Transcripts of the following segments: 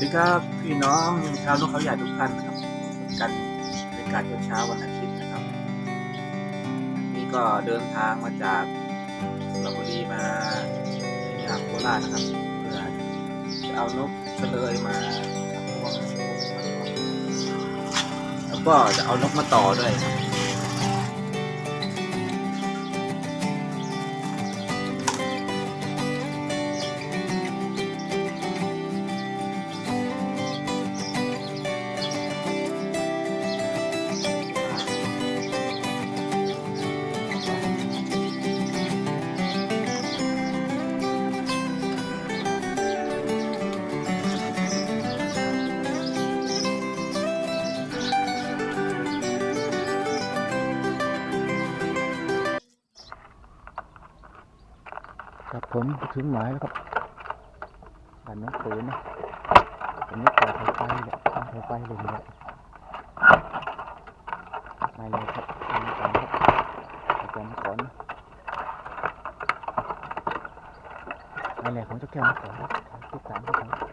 วัสดีครับพี่น้องชาวนกเขาใหญ่ทุกท่านนะครับกันในการเช้าวันอาทิตย์นะครับ นี่ก็เดินทางมาจากสระบุรีมาอย่างโคราชนะครับเพื่อจะเอานกเฉลยมาแล้วก็จะเอานกมาต่อด้วยครับ ผมถึงหมายแล้วครับบ้านน้องปืนนะผมนี่ต่อสายไปเลยต่อสายไปเลยเนี่ยมาเลยครับทำก่อนครับอาจารย์ก่อนนะมาเลยของเจ้าแก้วมาก่อนครับติดตามครับ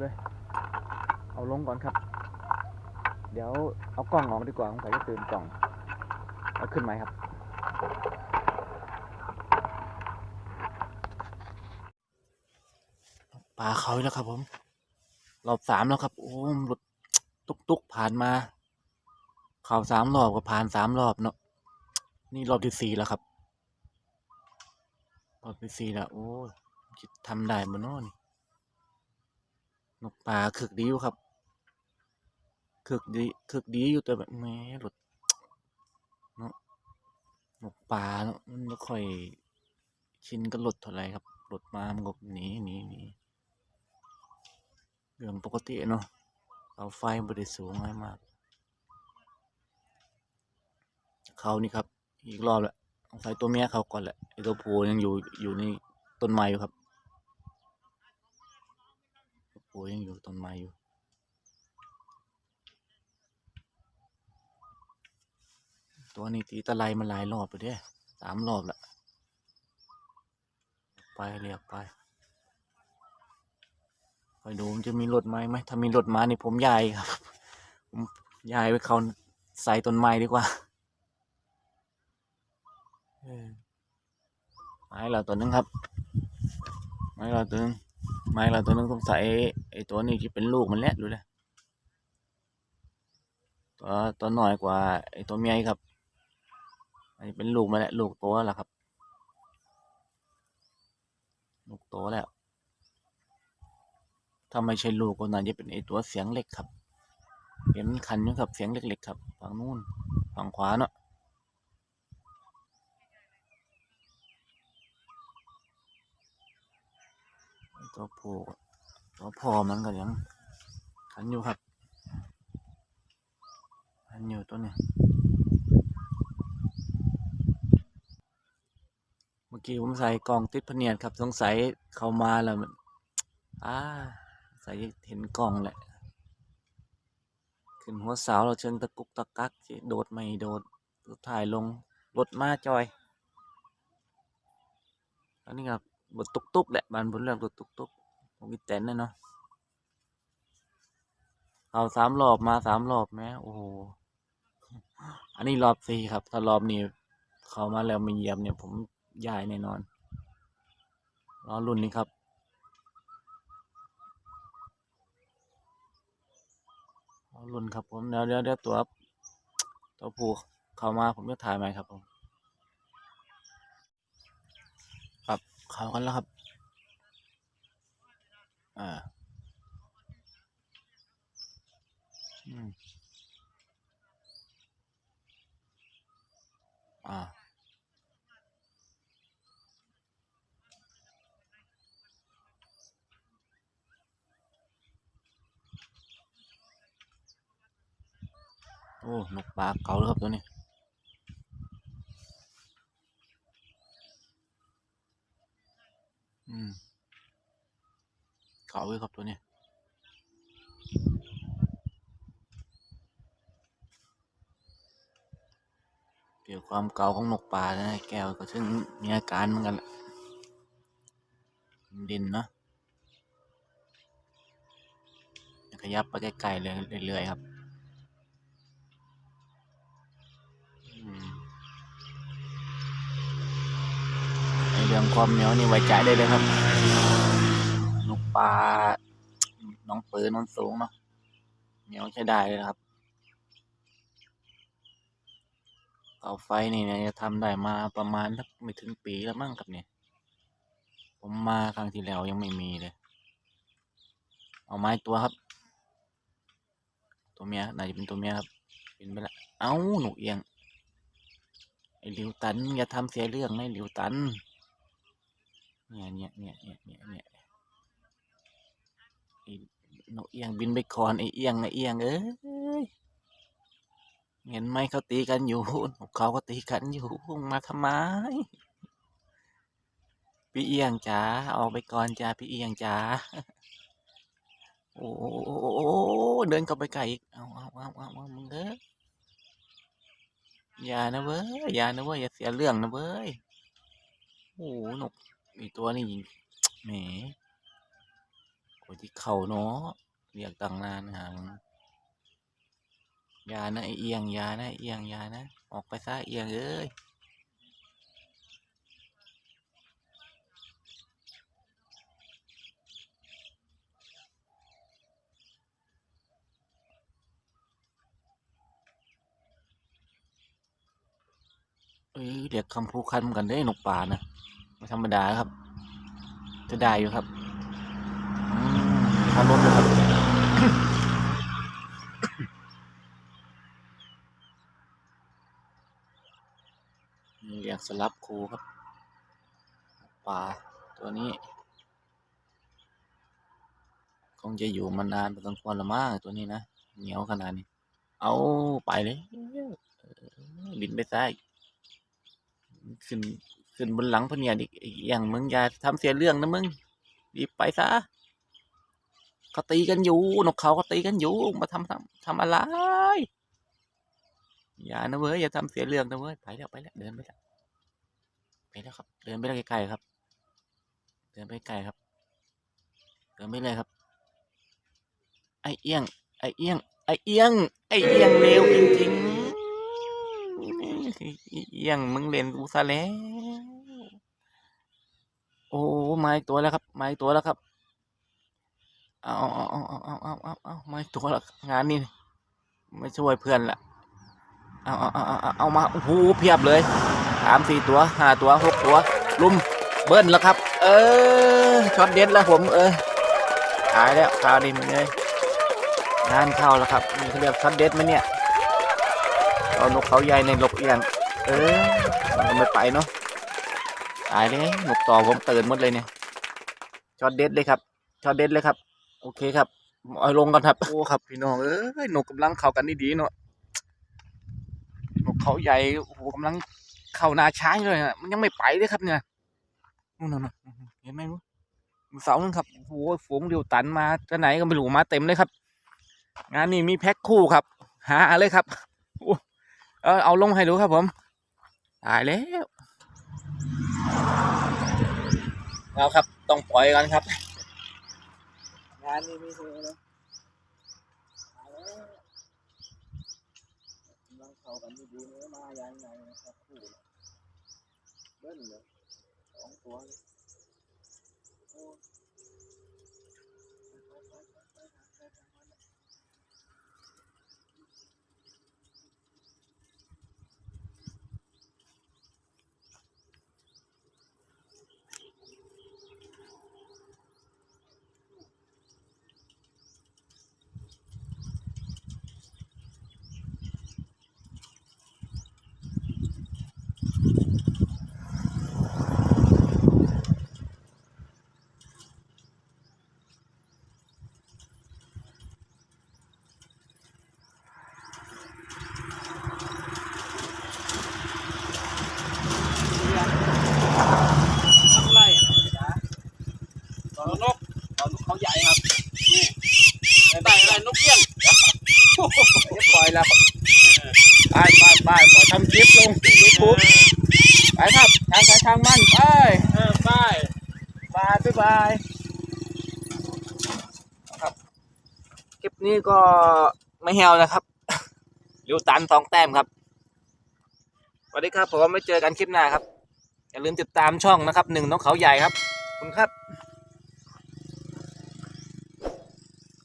เลย เอาลงก่อนครับ เดี๋ยวเอากล้องออกดีกว่าสงสัยจะตื่นกล่อง เอาขึ้นไหมครับ ปลาเขาแล้วครับผม รอบสามแล้วครับ โอ้รถตุกตุกๆผ่านมา เข่าสามรอบก็ผ่านสามรอบเนาะ นี่รอบที่สี่แล้วครับ รอบที่สี่แล้ว โอ้ยจะทำได้บนโน่น นกปลาคึกดีอยู่ครับคึกดีคึกดีอยู่แต่แบบแหม่รถเนาะนกปลาเนาะมันไม่ค่อยชินกับรถเท่าไหรครับรถมามันก็หนีหนีหนีเรื่องปกติเนาะเอาไฟบริสูงไว้มากเขานี่ครับ อีกรอบแหละสงสัยตัวเมียเขาก่อนแหละไอตัวผูยังอยู่อยู่ในต้นไม้อยู่ครับ ตัวผู้ยังอยู่ต้นไม้อยู่ตัวนี้ตีตะไลมาหลายรอบไปเด้สามรอบละไปเรียกไปคอยดูมันจะมีรถไหมไหมถ้ามีรถมานี่ผมยายครับผมยายไปเขาใส่ต้นไม้ดีกว่าไม้เราตัวนึงครับไม้เราตัวนึง ไม้เราตัวนึงสงสัยไอ้ตัวนี้ที่เป็นลูกมันแหละดูเลยตัวตัวหน่อยกว่าไอ้ตัวเมียครับ อันนี้เป็นลูกมันแหละลูกโตแล้วครับ ลูกโตแล้วถ้าไม่ใช่ลูกก็น่าจะเป็นไอ้ตัวเสียงเล็กครับเห็นคันอยู่ครับเสียงเล็กๆครับฝั่งนู้นฝั่งขวาเนาะ ตัวผู้ตัวพอมันก็ยังขันอยู่ครับขันอยู่ตัวนี้เมื่อกี้ผมใส่กล่องติดพเนียดครับ สงสัยเขามาแล้วมันอ่าใส่เห็นกล่องแหละ ขึ้นหัวเสาเราเชิงตะกุกตะกักโดดไม่โดดสุดท้ายลงรถมาจอย อันนี้ครับ บทตุกตุกๆแหละบานบนเรื่องรถตุกตุกๆผมมีเต็นท์นะเนาะเอาสามรอบมาสามรอบแม้โอ้โหอันนี้รอบสี่ครับ ถ้ารอบนี้เขามาแล้วม่เยียบเนี่ยผมย้ายแน่นอนรอรุ่นนี้ครับรอรุ่นครับผมเดี๋ยวเดี๋ยวเดี๋ยวตัวตัวผูเข้ามาผมจะถ่ายไหมครับผม ครับ เข้ากันแล้วครับ อ่า อืม อ่า โอ้ นกปลาเก๋าแล้วครับตัวนี้ อืม เก๋าเลยครับตัวนี้เกี่ยวความเก่าของนกป่านะแก้วก็ซึ่งมีอาการเหมือนกันแหละดินเนาะขยับไปไกลๆเลยเรื่อยๆครับในเรื่องความเหนียวนี่ไว้ใจได้เลยครับ ปลาน้องปืนน้องสูงเนาะเหนียวใช้ได้เลยครับเอาไฟนี่เนี่ยจะทำได้มาประมาณสักไม่ถึงปีแล้วมั้งครับเนี่ย ผมมาครั้งที่แล้วยังไม่มีเลย เอาไม้ตัวครับ ตัวเมียน่าจะเป็นตัวเมียครับเป็นไปละเอ้าหนูเอียงไอ้หลิวตันอย่าทำเสียเรื่องนะไอ้หลิวตันเนี่ยเนี่ยเนี่ยเนี่ยเนี่ย นี่ยไอ้เอียงบินไปก่อนไอเอียงไอเอียงเอ้ยเห็นไหมเขาตีกันอยู่เขาก็ตีกันอยู่มาทำไมพี่เอียงจ๋าออกไปก่อนจ้าพี่เอียงจ๋าโอ้โหเดินเข้าไปไกลอีกเอาเอาเอาเอาเอามึงเด้ออย่านะเว้ยอย่านะเว้ยอย่าเสียเรื่องนะเว้ยโอ้โหนกอีตัวนี้แหม โอ้ยที่เข่าเนาะเรียกตั้งนานหางยานะเอียงยานะเอียงยานะ ออกไปซะเอียงเอ้ยเอ้ยเรียกคำพูคันเหมือนกันได้นกป่านะไม่ธรรมดาครับ จะได้อยู่ครับ มพารถเลยครับนี่เรียกสลับครูครับปลาตัวนี้ คงจะอยู่มานานพอสมควรละมากตัวนี้นะ เหนียวขนาดนี้ เอาไปเลยบินไปซ้ายขึ้นขึ้นบนหลังพเนียดอีกไอ้อย่างมึงอย่าทำเสียเรื่องนะมึงรีบไปซะ เขาตีกันอยู่นกเขาก็ตีกันอยู่มาทำทำทำอะไร อย่านะเว้ยอย่าทำเสียเรื่องนะเว้ยไปแล้วไปแล้วเดินไปแล้วไปแล้วครับ เดินไปไกลๆครับ เดินไปไกลครับ เดินไปเลยครับ ไอเอียง ไอเอียง ไอเอียง ไอเอียงเร็วจริงๆไอเอียงมึงเล่นกูซะแล้ว โอ้มาอีกตัวแล้วครับมาอีกตัวแล้วครับ เอาเอาเอาเอาเอาเอาเอาเอามาอีกตัวล้วงานนี้ไม่ช่วยเพื่อนละเอาเอาเอาเอาเอามาโอ้โหเพียบเลยสามสี่ตัวห้าตัวหกตัวลุมเบิ้ลแล้วครับ เออช็อตเด็ดแล้วผมเออตายแล้วคราวนี้มันเลยงานเข้าแล้วครับนี่เขาเรียกช็อตเด็ดไหมเนี่ยเอานกเขาใหญ่ในนกเอียงเออมันไม่ไปเนาะตายเลยนกต่อผมตื่นหมดเลยเนี่ยช็อตเด็ดเลยครับช็อตเด็ดเลยครับ โอเคครับเอาลงกันครับ โอ้ครับ พี่น้องเอ้ยนกกำลังเข้ากันดีๆเนาะนกเขาใหญ่โอ้โหกำลังเข้านาช้างเลยนะมันยังไม่ไปเลยครับเนี่ยนู่นน่ะเห็นไหมมั้เสานึงครับโอ้โหฝูงเดียวตันมาจะไหนก็ไม่รู้มาเต็มเลยครับ งานนี้มีแพ็คคู่ครับ หาเลยครับโอ้เออเอาลงให้ดูครับผมตายแล้วเอาครับ ต้องปล่อยกันครับ งานนี้มีเธอเลยล้วกำลังเข้ากันดีๆเนื้อมาอย่างไงนะครับคู่เนี่ยเบิ้ลเลยสองตัวเลยโอ้ทำไรอะตอนนกตอนนกเขาใหญ่ครับนี่ได้อะไรนกเอี้ยงเรียบร้อย แล้วไปไปไปขอทำคลิปลงยูทูบไปครับทางใครทางมันไปเออป้ายบายบ๊ายบายครับคลิปนี้ก็ไม่แฮวนะครับริวตันสองแต้มครับสวัสดีครับผมไม่เจอกันคลิปหน้าครับอย่าลืมติดตามช่องนะครับหนึ่งน้องเขาใหญ่ครับขอบคุณครับ